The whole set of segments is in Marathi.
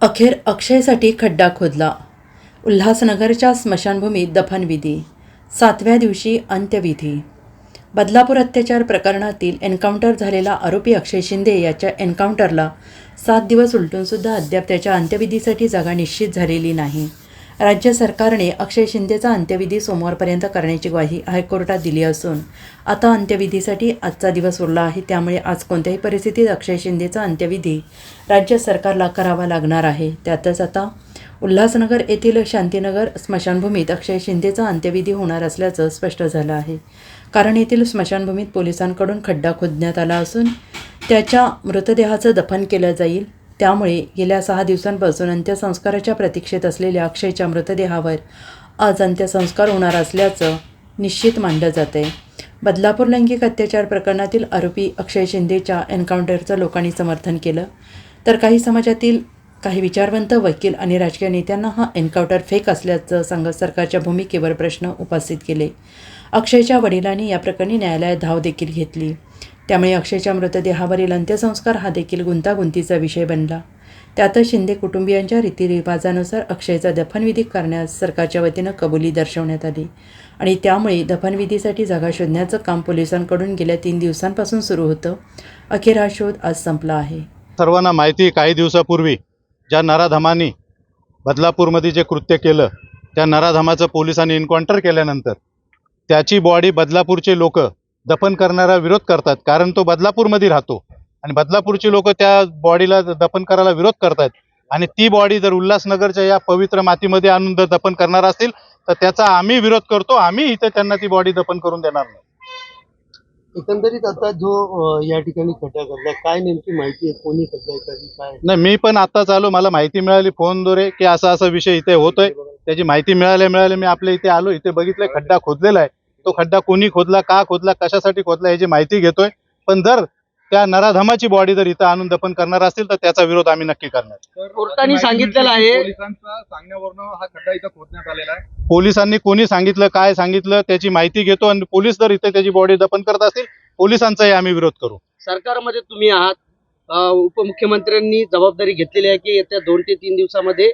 अखेर अक्षयसाठी खड्डा खोदला. उल्हासनगरच्या स्मशानभूमीत दफनविधी. सातव्या दिवशी अंत्यविधी. बदलापूर अत्याचार प्रकरणातील एन्काउंटर झालेला आरोपी अक्षय शिंदे याच्या एन्काउंटरला सात दिवस उलटूनसुद्धा अद्याप त्याच्या अंत्यविधीसाठी जागा निश्चित झालेली नाही. राज्य सरकारने अक्षय शिंदेचा अंत्यविधी सोमवारपर्यंत करण्याची ग्वाही हायकोर्टात दिली असून आता अंत्यविधीसाठी आजचा दिवस उरला आहे त्यामुळे आज कोणत्याही परिस्थितीत अक्षय शिंदेचा अंत्यविधी राज्य सरकारला करावा लागणार आहे. त्यातच आता उल्हासनगर येथील शांतीनगर स्मशानभूमीत अक्षय शिंदेचा अंत्यविधी होणार असल्याचं स्पष्ट झालं आहे. कारण येथील स्मशानभूमीत पोलिसांकडून खड्डा खोदण्यात आला असून त्याच्या मृतदेहाचं दफन केलं जाईल. त्यामुळे गेल्या सहा दिवसांपासून अंत्यसंस्काराच्या प्रतीक्षेत असलेल्या अक्षयच्या मृतदेहावर आज अंत्यसंस्कार होणार असल्याचं निश्चित मानलं जात आहे बदलापूर लैंगिक अत्याचार प्रकरणातील आरोपी अक्षय शिंदेच्या एन्काउंटरचं लोकांनी समर्थन केलं. तर काही समाजातील काही विचारवंत वकील आणि राजकीय नेत्यांना हा एन्काउंटर फेक असल्याचं सांगत सरकारच्या भूमिकेवर प्रश्न उपस्थित केले. अक्षयच्या वडिलांनी या प्रकरणी न्यायालयात धाव देखील घेतली. त्यामुळे अक्षयच्या मृतदेहावरील अंत्यसंस्कार हा देखील गुंतागुंतीचा विषय बनला. त्यातच शिंदे कुटुंबियांच्या रीतिरिवाजानुसार अक्षयचा दफनविधी करण्यास सरकारच्या वतीनं कबुली दर्शवण्यात आली आणि त्यामुळे दफनविधीसाठी जागा शोधण्याचं काम पोलिसांकडून गेल्या तीन दिवसांपासून सुरू होतं. अखेर हा शोध आज संपला आहे. सर्वांना माहिती काही दिवसापूर्वी ज्या नराधमांनी बदलापूरमध्ये जे कृत्य केलं त्या नराधमाचं पोलिसांनी एन्काउंटर केल्यानंतर त्याची बॉडी बदलापूरचे लोक दफन करणारा विरोध करतात. कारण तो बदलापूरमध्ये राहतो. आणि बदलापूरची लोक त्या बॉडीला दफन करायला विरोध करतात आणि ती बॉडी जर उल्हासनगरच्या या पवित्र मातीमध्ये आणून जर दफन करणार असतील तर त्याचा आम्ही विरोध करतो. आम्ही इथे त्यांना ती बॉडी दफन करून देणार नाही. एकंदरीत आता जो या ठिकाणी खड्डा करला काय नेमकी माहिती आहे? कोणी काय नाही मी पण आताच आलो. मला माहिती मिळाली फोनद्वारे की असा असा विषय इथे होतोय. त्याची माहिती मिळाल्या मिळाल्या मी आपल्या इथे आलो. इथे बघितलंय खड्डा खोदलेला आहे. तो खड्डा कोणी खोदला का खोदला कशासाठी खोदला याची माहिती घेतोय. पण जर त्या नराधमाची बॉडी जर इथं आणून दफन करणार असतील तर त्याचा विरोध आम्ही नक्की करणार. कोर्टाने सांगितलेलं आहे सांगण्यावरनं हा खड्डा इथं खोदण्यात आलेला आहे. पोलिसांनी कोणी सांगितलं काय सांगितलं त्याची माहिती घेतो आणि पोलीस जर इथे त्याची बॉडी दफन करत असतील पोलिसांचाही आम्ही विरोध करू. सरकारमध्ये तुम्ही आहात. उपमुख्यमंत्र्यांनी जबाबदारी घेतलेली आहे की येत्या दोन ते तीन दिवसामध्ये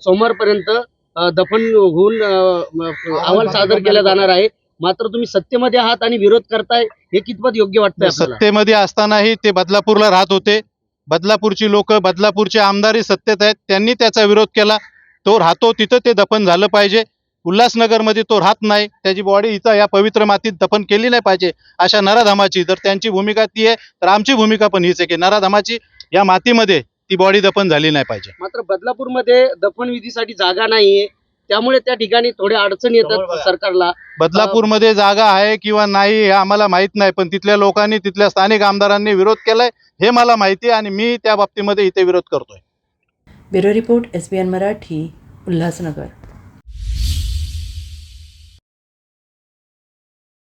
सोमवारपर्यंत दफन होऊन अहवाल सादर केला जाणार आहे. मात्र तुम्ही सत्तेमध्ये आहात आणि विरोध करताय हे कितपत योग्य वाटतंय सत्तेमध्ये असतानाही ते बदलापूरला राहत होते. बदलापूरची लोक बदलापूरचे आमदारही सत्तेत आहेत. त्यांनी त्याचा विरोध केला. तो राहतो तिथं ते दफन झालं पाहिजे. उल्हासनगरमध्ये तो राहत नाही. त्याची बॉडी इथं या पवित्र मातीत दफन केली नाही पाहिजे अशा नराधमाची. जर त्यांची भूमिका ती आहे तर आमची भूमिका पण हीच आहे की नराधमाची या मातीमध्ये ती बॉडी दफन झाली नाही पाहिजे. मात्र बदलापूरमध्ये दफन विधीसाठी जागा नाहीये. त्यामुळे त्या ठिकाणी थोड्या अडचणी येतात सरकारला. बदलापूरमध्ये जागा आहे किंवा नाही हे आम्हाला माहीत नाही पण तिथल्या लोकांनी तिथल्या स्थानिक आमदारांनी विरोध केलाय हे मला माहिती आहे आणि मी त्या बाबतीमध्ये इथे विरोध करतोय. Bureau report S Marathi Ulhasnagar.